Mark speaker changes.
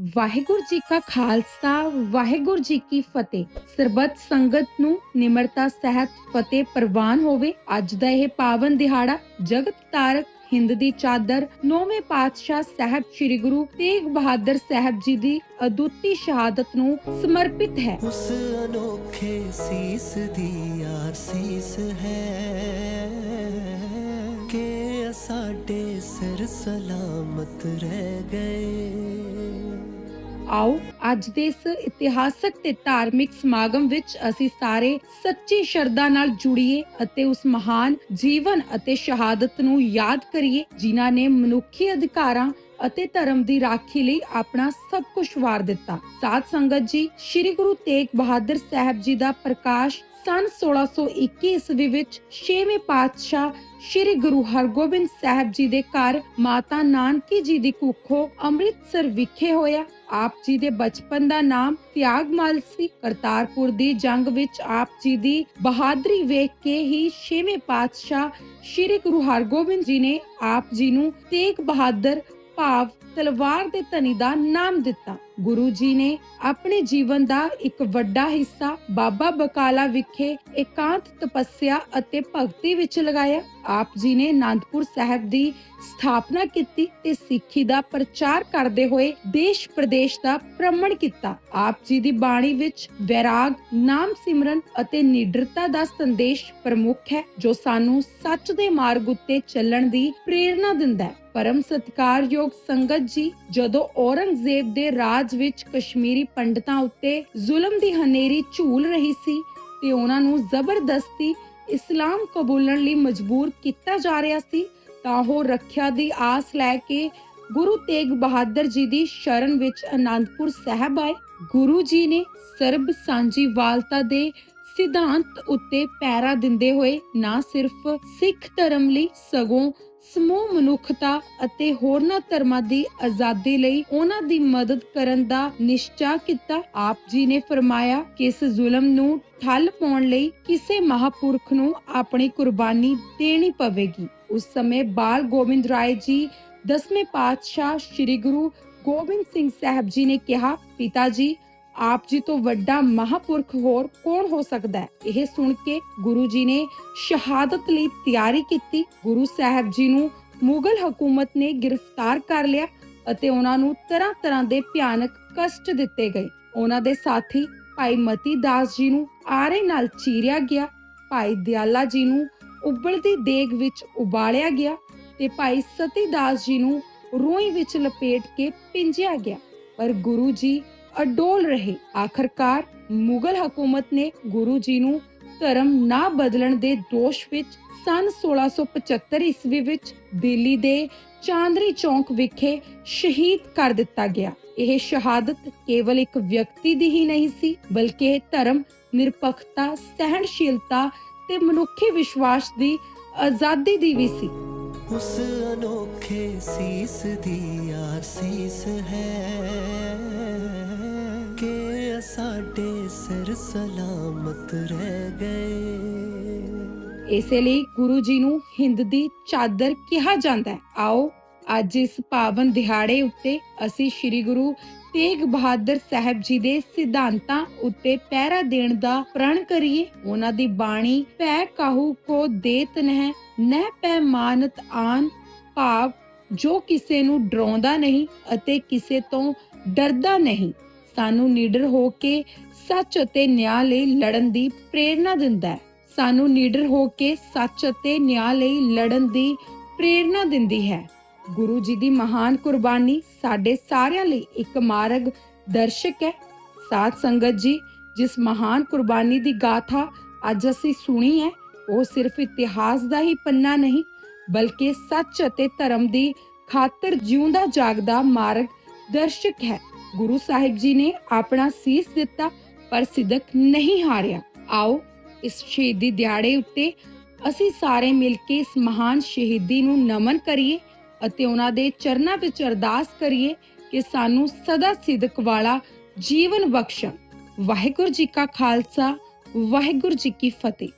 Speaker 1: ਵਾਹਿਗੁਰੂ ਜੀ ਕਾ ਖਾਲਸਾ, ਵਾਹਿਗੁਰੂ ਜੀ ਕੀ ਫਤਿਹ। ਸਰਬੱਤ ਸੰਗਤ ਨੂੰ ਨਿਮਰਤਾ, ਸਹਿਤ, ਫਤਿਹ ਪ੍ਰਵਾਨ ਹੋਵੇ। ਅੱਜ ਦਾ ਇਹ ਪਾਵਨ ਦਿਹਾੜਾ ਜਗਤ ਤਾਰਕ ਹਿੰਦ ਦੀ ਚਾਦਰ, ਨੌਵੇਂ ਪਾਤਸ਼ਾਹ ਸਾਹਿਬ ਸ੍ਰੀ ਗੁਰੂ ਤੇਗ ਬਹਾਦਰ ਸਾਹਿਬ ਜੀ ਦੀ ਅਦੁੱਤੀ ਸ਼ਹਾਦਤ ਨੂੰ ਸਮਰਪਿਤ ਹੈ।
Speaker 2: ਉਸ ਅਨੋਖੇ ਸੀਸ ਦੀ ਆਸੀਸ ਹੈ। ਕਿ ਸਾਡੇ ਸਿਰ ਸਲਾਮਤ ਰਹਿ ਗਏ।
Speaker 1: ਆਓ, ਅੱਜ ਦੇ ਇਸ ਇਤਿਹਾਸਕ ਤੇ ਧਾਰਮਿਕ ਸਮਾਗਮ ਵਿੱਚ ਅਸੀਂ ਸਾਰੇ ਸੱਚੀ ਸ਼ਰਧਾ ਨਾਲ ਜੁੜੀਏ ਅਤੇ ਉਸ ਮਹਾਨ ਜੀਵਨ ਅਤੇ ਸ਼ਹਾਦਤ ਨੂੰ ਯਾਦ ਕਰੀਏ, ਜਿਨ੍ਹਾਂ ਨੇ ਮਨੁੱਖੀ ਅਧਿਕਾਰਾਂ ਅਤੇ ਧਰਮ ਦੀ ਰਾਖੀ ਲਈ ਆਪਣਾ ਸਭ ਕੁਝ ਵਾਰ ਦਿੱਤਾ। ਸਾਧ ਸੰਗਤ ਜੀ, ਸ੍ਰੀ ਗੁਰੂ ਤੇਗ ਬਹਾਦਰ ਸਾਹਿਬ ਜੀ ਦਾ ਪ੍ਰਕਾਸ਼ ਸਨ 1621 ਈਸਵੀ ਵਿੱਚ ਛੇਵੇਂ ਪਾਤਸ਼ਾਹ ਸ੍ਰੀ ਗੁਰੂ ਹਰਗੋਬਿੰਦ ਸਾਹਿਬ ਜੀ ਦੇ ਘਰ ਮਾਤਾ ਨਾਨਕੀ ਜੀ ਦੀ ਕੁੱਖੋਂ ਅੰਮ੍ਰਿਤਸਰ ਵਿਖੇ ਹੋਇਆ। ਆਪ ਜੀ ਦੇ ਬਚਪਨ ਦਾ ਨਾਮ ਤਿਆਗਮਲ ਸੀ। ਕਰਤਾਰਪੁਰ ਦੀ ਜੰਗ ਵਿੱਚ ਆਪ ਜੀ ਦੀ ਬਹਾਦਰੀ ਵੇਖ ਕੇ ਹੀ ਛੇਵੇਂ ਪਾਤਸ਼ਾਹ ਸ੍ਰੀ ਗੁਰੂ ਹਰਗੋਬਿੰਦ ਜੀ ਨੇ ਆਪ ਜੀ ਨੂੰ ਤੇਗ ਬਹਾਦਰ ਭਾਵ ਤਲਵਾਰ ਦੇ ਧਨੀ ਦਾ ਨਾਮ ਦਿੱਤਾ। ਗੁਰੂ ਜੀ ਨੇ ਆਪਣੇ ਜੀਵਨ ਦਾ ਇੱਕ ਵੱਡਾ ਹਿੱਸਾ ਬਾਬਾ ਬਕਾਲਾ ਵਿਖੇ ਇਕਾਂਤ ਤਪੱਸਿਆ ਅਤੇ ਭਗਤੀ ਵਿੱਚ ਲਗਾਇਆ। ਆਪ ਜੀ ਨੇ ਆਨੰਦਪੁਰ ਸਾਹਿਬ ਦੀ ਸਥਾਪਨਾ ਕੀਤੀ ਤੇ ਸਿੱਖੀ ਦਾ ਪ੍ਰਚਾਰ ਕਰਦੇ ਹੋਏ ਦੇਸ਼ ਪ੍ਰਦੇਸ਼ ਦਾ ਭ੍ਰਮਣ ਕੀਤਾ। ਆਪ ਜੀ ਦੀ ਬਾਣੀ ਵਿੱਚ ਵੈਰਾਗ, ਨਾਮ ਸਿਮਰਨ ਅਤੇ ਨਿਡਰਤਾ ਦਾ ਸੰਦੇਸ਼ ਪ੍ਰਮੁੱਖ ਹੈ, ਜੋ ਸਾਨੂੰ ਸੱਚ ਦੇ ਮਾਰਗ ਉੱਤੇ ਚੱਲਣ ਦੀ ਪ੍ਰੇਰਣਾ ਦਿੰਦਾ ਹੈ। ਪਰਮ ਸਤਕਾਰਯੋਗ ਸੰਗਤ ਜੀ, ਜਦੋਂ ਔਰੰਗਜ਼ੇਬ ਦੇ ਰਾਜ ਵਿੱਚ ਕਸ਼ਮੀਰੀ ਪੰਡਤਾਂ ਉੱਤੇ ਜ਼ੁਲਮ ਦੀ ਹਨੇਰੀ ਝੂਲ ਰਹੀ ਸੀ ਤੇ ਉਹਨਾਂ ਨੂੰ ਜ਼ਬਰਦਸਤੀ ਇਸਲਾਮ ਕਬੂਲਣ ਲਈ ਮਜਬੂਰ ਕੀਤਾ ਜਾ ਰਿਹਾ ਸੀ, ਤਾਂ ਉਹ ਰੱਖਿਆ ਦੀ ਆਸ ਲੈ ਕੇ ਗੁਰੂ ਤੇਗ ਬਹਾਦਰ ਜੀ ਦੀ ਸ਼ਰਨ ਵਿੱਚ ਅਨੰਦਪੁਰ ਸਾਹਿਬ ਆਏ। ਗੁਰੂ ਜੀ ਨੇ ਸਰਬ ਸਾਂਝੀਵਾਲਤਾ ਦੇ ਸਿਧਾਂਤ ਉੱਤੇ ਪੈਰਾ ਦਿੰਦੇ ਹੋਏ ਨਾ ਸਿਰਫ ਸਿੱਖ ਧਰਮ ਲਈ ਸਗੋਂ ਸਮੂਹ ਮਨੁੱਖਤਾ ਅਤੇ ਹੋਰਨਾਂ ਧਰਮਾਂ ਦੀ ਆਜ਼ਾਦੀ ਲਈ ਉਹਨਾਂ ਦੀ ਮਦਦ ਕਰਨ ਦਾ ਨਿਸ਼ਚਾ ਕੀਤਾ, ਆਪ ਜੀ ਨੇ ਫਰਮਾਇਆ ਕਿ ਇਸ ਜ਼ੁਲਮ ਨੂੰ ਠੱਲ ਪਾਉਣ ਲਈ ਕਿਸੇ ਮਹਾਪੁਰਖ ਨੂੰ ਆਪਣੀ ਕੁਰਬਾਨੀ ਦੇਣੀ ਪਵੇਗੀ। ਉਸ ਸਮੇਂ ਬਾਲ ਗੋਬਿੰਦ ਰਾਏ ਜੀ, ਦਸਵੇਂ ਪਾਤਸ਼ਾਹ ਸ੍ਰੀ ਗੁਰੂ ਗੋਬਿੰਦ ਸਿੰਘ ਸਾਹਿਬ ਜੀ ਨੇ ਕਿਹਾ, ਪਿਤਾ ਜੀ ਆਪ ਜੀ ਤੋਂ ਵੱਡਾ ਮਹਾਪੁਰਖ ਹੋਰ ਕੌਣ ਹੋ ਸਕਦਾ ਹੈ? ਇਹ ਸੁਣ ਕੇ ਗੁਰੂ ਜੀ ਨੇ ਸ਼ਹਾਦਤ ਲਈ ਤਿਆਰੀ ਕੀਤੀ। ਗੁਰੂ ਸਾਹਿਬ ਜੀ ਨੂੰ ਮੁਗਲ ਹਕੂਮਤ ਨੇ ਗ੍ਰਿਫਤਾਰ ਕਰ ਲਿਆ ਅਤੇ ਉਹਨਾਂ ਨੂੰ ਤਰ੍ਹਾਂ ਤਰ੍ਹਾਂ ਦੇ ਭਿਆਨਕ ਕਸ਼ਟ ਦਿੱਤੇ ਗਏ। ਉਹਨਾਂ ਦੇ ਸਾਥੀ ਭਾਈ ਮਤੀ ਦਾਸ ਜੀ ਨੂੰ ਆਰੇ ਨਾਲ ਚੀਰਿਆ ਗਿਆ, ਭਾਈ ਦਿਆਲਾ ਜੀ ਨੂੰ ਉਬਲਦੀ ਦੇਗ ਵਿੱਚ ਉਬਾਲਿਆ ਗਿਆ ਤੇ ਭਾਈ ਸਤੀ ਦਾਸ ਜੀ ਨੂੰ ਰੋਈ ਵਿੱਚ ਲਪੇਟ ਕੇ ਪਿੰਜਿਆ ਗਿਆ। ਪਰ ਗੁਰੂ ਜੀ ਅਡੋਲ ਰਹੇ। ਆਖਰਕਾਰ ਮੁਗਲ ਹਕੂਮਤ ਨੇ ਗੁਰੂ ਜੀ ਨੂੰ ਧਰਮ ਨਾ ਬਦਲਣ ਦੇ ਦੋਸ਼ ਵਿੱਚ ਸਨ 1675 ਈਸਵੀ ਵਿੱਚ ਦਿੱਲੀ ਦੇ ਚਾਂਦਨੀ ਚੌਂਕ ਵਿਖੇ ਸ਼ਹੀਦ ਕਰ ਦਿੱਤਾ ਗਿਆ। ਇਹ ਸ਼ਹਾਦਤ ਕੇਵਲ ਇੱਕ ਵਿਅਕਤੀ ਦੀ ਹੀ ਨਹੀਂ ਸੀ, ਬਲਕਿ ਇਹ ਧਰਮ, ਨਿਰਪੱਖਤਾ, ਸਹਿਣਸ਼ੀਲਤਾ ਤੇ ਮਨੁੱਖੀ ਵਿਸ਼ਵਾਸ ਦੀ ਆਜ਼ਾਦੀ ਦੀ ਵੀ ਸੀ।
Speaker 2: ਉਸ ਅਨੋਖੇ ਸੀਸ ਦੀ ਆਸੀਸ ਹੈ। ਸਾਡੇ ਸਿਰ ਸਲਾਮਤ ਰਹਿ ਗਏ।
Speaker 1: ਇਸੇ ਲਈ ਗੁਰੂ ਜੀ ਨੂੰ ਹਿੰਦ ਦੀ ਚਾਦਰ ਕਿਹਾ ਜਾਂਦਾ ਹੈ। ਆਓ, ਅੱਜ ਇਸ ਪਾਵਨ ਦਿਹਾੜੇ ਉੱਤੇ ਅਸੀਂ ਸ੍ਰੀ ਗੁਰੂ ਤੇਗ ਬਹਾਦਰ ਸਾਹਿਬ ਜੀ ਦੇ ਸਿਧਾਂਤਾਂ ਉੱਤੇ ਪਹਿਰਾ ਦੇਣ ਦਾ ਪ੍ਰਣ ਕਰੀਏ। ਉਹਨਾਂ ਦੀ ਬਾਣੀ, ਪੈ ਕਾਹੂ ਕੋ ਦੇਤ ਨਹਿ ਨਹਿ ਪੈ ਮਾਨਤ ਆਨ ਭਾਵ ਜੋ ਕਿਸੇ ਨੂੰ ਡਰਾਉਂਦਾ ਨਹੀਂ ਅਤੇ ਕਿਸੇ ਤੋਂ ਡਰਦਾ ਨਹੀਂ। ਸਾਨੂੰ ਨੀਡਰ ਹੋ ਕੇ ਸੱਚ ਅਤੇ ਨਿਆਂ ਲਈ ਲੜਨ ਦੀ ਪ੍ਰੇਰਣਾ ਦਿੰਦਾ ਹੈ। ਸਾਨੂੰ ਨੀਡਰ ਹੋ ਕੇ ਸੱਚ ਅਤੇ ਨਿਆਂ ਲਈ ਲੜਨ ਦੀ ਪ੍ਰੇਰਣਾ ਦਿੰਦੀ ਹੈ। ਗੁਰੂ ਜੀ ਦੀ ਮਹਾਨ ਕੁਰਬਾਨੀ ਸਾਡੇ ਸਾਰਿਆਂ ਲਈ ਇੱਕ ਮਾਰਗ ਦਰਸ਼ਕ ਹੈ। ਸਾਧ ਸੰਗਤ ਜੀ, ਜਿਸ ਮਹਾਨ ਕੁਰਬਾਨੀ ਦੀ ਗਾਥਾ ਅੱਜ ਅਸੀਂ ਸੁਣੀ ਹੈ, ਉਹ ਸਿਰਫ ਇਤਿਹਾਸ ਦਾ ਹੀ ਪੰਨਾ ਨਹੀਂ, ਬਲਕਿ ਸੱਚ ਅਤੇ ਧਰਮ ਦੀ ਖਾਤਰ ਜਿਉਂਦਾ ਜਾਗਦਾ ਮਾਰਗ ਦਰਸ਼ਕ ਹੈ। ਗੁਰੂ ਸਾਹਿਬ ਜੀ ਨੇ ਆਪਣਾ ਸੀਸ ਦਿੱਤਾ, ਪਰ ਸਿਦਕ ਨਹੀਂ ਹਾਰਿਆ। ਆਓ, ਇਸ ਸ਼ਹੀਦੀ ਦਿਹਾੜੇ ਉੱਤੇ ਅਸੀਂ ਸਾਰੇ ਮਿਲ ਕੇ ਇਸ ਮਹਾਨ ਸ਼ਹੀਦੀ ਨੂੰ ਨਮਨ ਕਰੀਏ ਅਤੇ ਉਹਨਾਂ ਦੇ ਚਰਨਾਂ ਵਿੱਚ ਅਰਦਾਸ ਕਰੀਏ ਕਿ ਸਾਨੂੰ ਸਦਾ ਸਿਦਕ ਵਾਲਾ ਜੀਵਨ ਬਖਸ਼ਣ। ਵਾਹਿਗੁਰੂ ਜੀ ਕਾ ਖਾਲਸਾ, ਵਾਹਿਗੁਰੂ ਜੀ ਕੀ ਫਤਿਹ।